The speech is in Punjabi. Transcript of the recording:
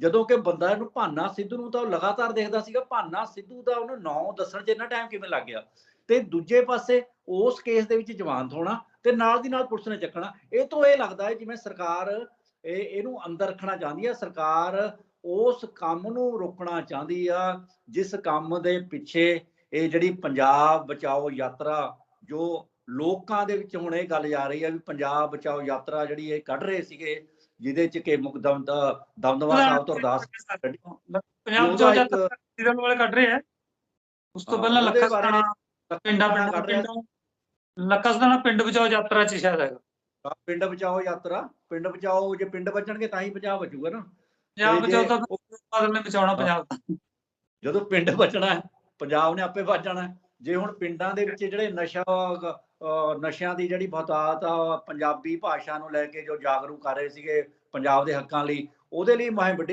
ਜਦੋਂ ਕਿ ਬੰਦਾ ਇਹਨੂੰ ਭਾਨਾ ਸਿੱਧੂ ਨੂੰ ਤਾਂ ਉਹ ਲਗਾਤਾਰ ਦੇਖਦਾ ਸੀਗਾ, ਭਾਨਾ ਸਿੱਧੂ ਦਾ ਉਹਨੂੰ ਨਾਂ ਦੱਸਣ 'ਚ ਇੰਨਾ ਟਾਈਮ ਕਿਵੇਂ ਲੱਗ ਗਿਆ? ਤੇ ਦੂਜੇ ਪਾਸੇ ਉਸ ਕੇਸ ਦੇ ਵਿੱਚ ਜਵਾਨ ਹੋਣਾ ਤੇ ਨਾਲ ਦੀ ਨਾਲ ਪੁਲਿਸ ਨੇ ਚੱਕਣਾ। ਇਹ ਤੋਂ ਇਹ ਲੱਗਦਾ ਹੈ ਜਿਵੇਂ ਸਰਕਾਰ ਇਹ, ਇਹਨੂੰ ਅੰਦਰ ਰੱਖਣਾ ਚਾਹੁੰਦੀ ਹੈ ਸਰਕਾਰ ਉਸ ਕੰਮ ਨੂੰ ਰੋਕਣਾ ਚਾਹੁੰਦੀ ਆ, ਜਿਸ ਕੰਮ ਦੇ ਪਿੱਛੇ ਇਹ ਜਿਹੜੀ ਪੰਜਾਬ ਬਚਾਓ ਯਾਤਰਾ, ਜੋ ਲੋਕਾਂ ਦੇ ਵਿੱਚ ਹੁਣ ਇਹ ਗੱਲ ਜਾ ਰਹੀ ਹੈ ਵੀ ਪੰਜਾਬ ਬਚਾਓ ਯਾਤਰਾ ਜਿਹੜੀ ਇਹ ਕੱਢ ਰਹੇ ਸੀਗੇ ਜਿਹਦੇ ਚ ਕਿ ਮੁਕਦਮ ਦਾ ਦਮਦਮਾ ਸਾਹਿਬ ਤੋਂ ਅਰਦਾਸ। ਪੰਜਾਬ ਇੱਕ- ਜਦ ਸੀਰੀਅਲ ਵਾਲੇ ਕੱਢ ਰਹੇ ਹੈ ਉਸ ਤੋਂ ਪਹਿਲਾਂ ਲੱਖਾ ਸਦਾਣਾ ਪਿੰਡਾਂ ਪਿੰਡਾਂ ਲੱਖਾ ਸਦਾਣਾ ਪਿੰਡ ਬਚਾਓ ਯਾਤਰਾ ਚ ਸ਼ਾਇਦ ਹੈਗਾ। ਪਿੰਡ ਬਚਾਓ ਯਾਤਰਾ। ਪਿੰਡ ਬਚਾਓ ਜੇ ਪਿੰਡ ਬਚਣਗੇ ਤਾਂ ਹੀ ਪੰਜਾਬ ਬਚੂਗਾ ਨਾ। ਪੰਜਾਬ ਬਚਾਓ ਜੇ ਤਾਂ ਬਾਦਲ ਨੇ ਬਚਾਉਣਾ ਪੰਜਾਬ। ਜਦੋਂ ਪਿੰਡ ਬਚਣਾ ਪੰਜਾਬ ਨੇ ਆਪੇ ਬਚ ਜਾਣਾ। ਜੇ ਹੁਣ ਪਿੰਡਾਂ ਦੇ ਵਿੱਚ ਜਿਹੜੇ ਨਸ਼ਾ ਅਹ, ਨਸ਼ਿਆਂ ਦੀ ਜਿਹੜੀ ਬਹੁਤਾਤ ਆ ਪੰਜਾਬੀ ਭਾਸ਼ਾ ਨੂੰ ਲੈ ਕੇ ਜੋ ਜਾਗਰੂਕ ਕਰ ਰਹੇ ਸੀਗੇ ਪੰਜਾਬ ਦੇ ਹੱਕਾਂ ਲਈ ਉਹਦੇ ਲਈ ਮੈਂ ਵੱਡੀ